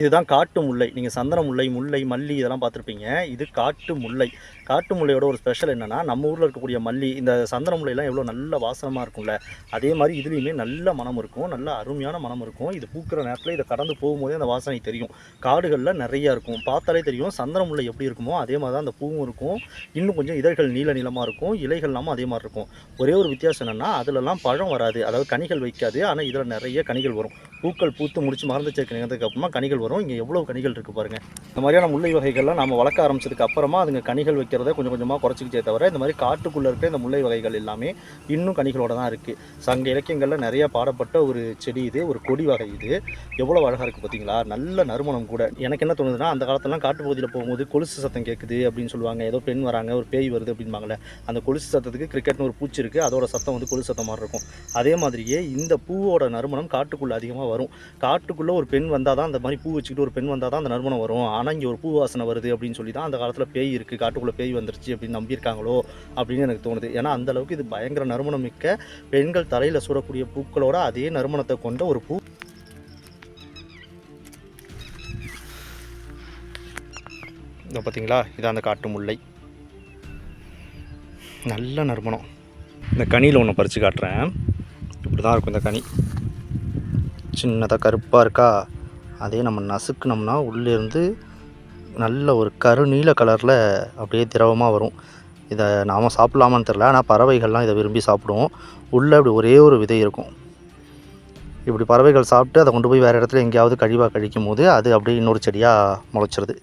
இதுதான் காட்டு முல்லை. நீங்கள் சந்தன முல்லை முல்லை மல்லி இதெல்லாம் பார்த்துருப்பீங்க. இது காட்டு முல்லை. காட்டு முல்லையோட ஒரு ஸ்பெஷல் என்னென்னா நம்ம ஊரில் இருக்கக்கூடிய மல்லி இந்த சந்தன முல்லைலாம் எவ்வளோ நல்ல வாசனமாக இருக்கும்ல. அதே மாதிரி இதுலேயுமே நல்ல மனம் இருக்கும். நல்ல அருமையான மனம் இருக்கும். இது பூக்கிற நேரத்தில் இதை கடந்து போகும்போதே அந்த வாசனை தெரியும். காடுகளில் நிறையா இருக்கும். பார்த்தாலே தெரியும் சந்தன முல்லை எப்படி இருக்குமோ அதே மாதிரி தான் அந்த பூவும் இருக்கும். இன்னும் கொஞ்சம் இதழ்கள் நீல நீளமாக இருக்கும். இலைகள்லாமும் அதே மாதிரி இருக்கும். ஒரே ஒரு வித்தியாசம் என்னென்னா அதிலலாம் பழம் வராது. அதாவது கனிகள் வைக்காது. ஆனால் இதில் நிறைய கனிகள் வரும். பூக்கள் பூத்து முடிச்சு மறந்து சேர்க்க நேரத்துக்கு அப்புறமா கனிகள் வரும். இங்கே எவ்வளோ கனிகள் இருக்குது பாருங்கள் இந்த மாதிரியான முல்லை வகைகள்லாம் நம்ம வளர்க்க ஆரம்பிச்சதுக்கு அப்புறமா அதுங்க கனிகள் வைக்கிறத கொஞ்சம் கொஞ்சமாக குறைச்சிக்கிட்டே தவிர இந்த மாதிரி காட்டுக்குள்ளே இருக்க இந்த முல்லை வகைகள் எல்லாமே இன்னும் கனிகளோட தான் இருக்குது சங்க இலக்கியங்களில் நிறைய பாடப்பட்ட ஒரு செடி இது ஒரு கொடி வகை இது. எவ்வளோ அழகாக இருக்குது பார்த்தீங்களா நல்ல நறுமணம் கூட. எனக்கு என்ன தோணுதுன்னா அந்த காலத்துலாம் காட்டு பகுதியில் போகும்போது கொலுசு சத்தம் கேட்குது அப்படின்னு சொல்லுவாங்க. ஏதோ பெண் வராங்க ஒரு பேய் வருது அப்படிம்பாங்களே அந்த கொலுசு சத்தத்துக்கு கிரிக்கெட்னு ஒரு பூச்சி இருக்குது அதோட சத்தம் வந்து கொலுசு சத்தம் மாதிரி இருக்கும். அதே மாதிரியே இந்த பூவோட நறுமணம் காட்டுக்குள்ளே அதிகமாக வரும். காட்டுக்குள்ளே ஒரு பெண் வந்தால் தான் அந்த மாதிரி பூ வச்சுக்கிட்டு ஒரு பெண் வந்தால் தான் அந்த நறுமணம் வரும். ஆனால் இங்கே ஒரு பூ வாசனை வருது அப்படின்னு சொல்லி தான் அந்த காலத்தில் பேய் இருக்குது காட்டுக்குள்ளே பேய் வந்துருச்சு அப்படின்னு நம்பியிருக்காங்களோ அப்படின்னு எனக்கு தோணுது. ஏன்னா அந்த அளவுக்கு இது பயங்கர நறுமணம் மிக்க பெண்கள் தலையில் சூடக்கூடிய பூக்களோட அதே நறுமணத்தை கொண்ட ஒரு பூ. இதை பார்த்தீங்களா இதான் அந்த காட்டு முல்லை. நல்ல நறுமணம். இந்த கனியில் ஒன்று பறித்து காட்டுறேன். இப்படி தான் இருக்கும் இந்த கனி. சின்னதாக கருப்பாக இருக்கா? அதே நம்ம நசுக்குனோம்னா உள்ளேருந்து நல்ல ஒரு கருநீல கலரில் அப்படியே திரவமாக வரும். இதை நாம் சாப்பிட்லாமான்னு தெரில ஆனால் பறவைகள்லாம் இதை விரும்பி சாப்பிடுவோம். உள்ளே அப்படி ஒரே ஒரு விதை இருக்கும். இப்படி பறவைகள் சாப்பிட்டு அதை கொண்டு போய் வேறு இடத்துல எங்கேயாவது கழிவாக கழிக்கும் போது அது அப்படியே இன்னொரு செடியாக முளைச்சிருது.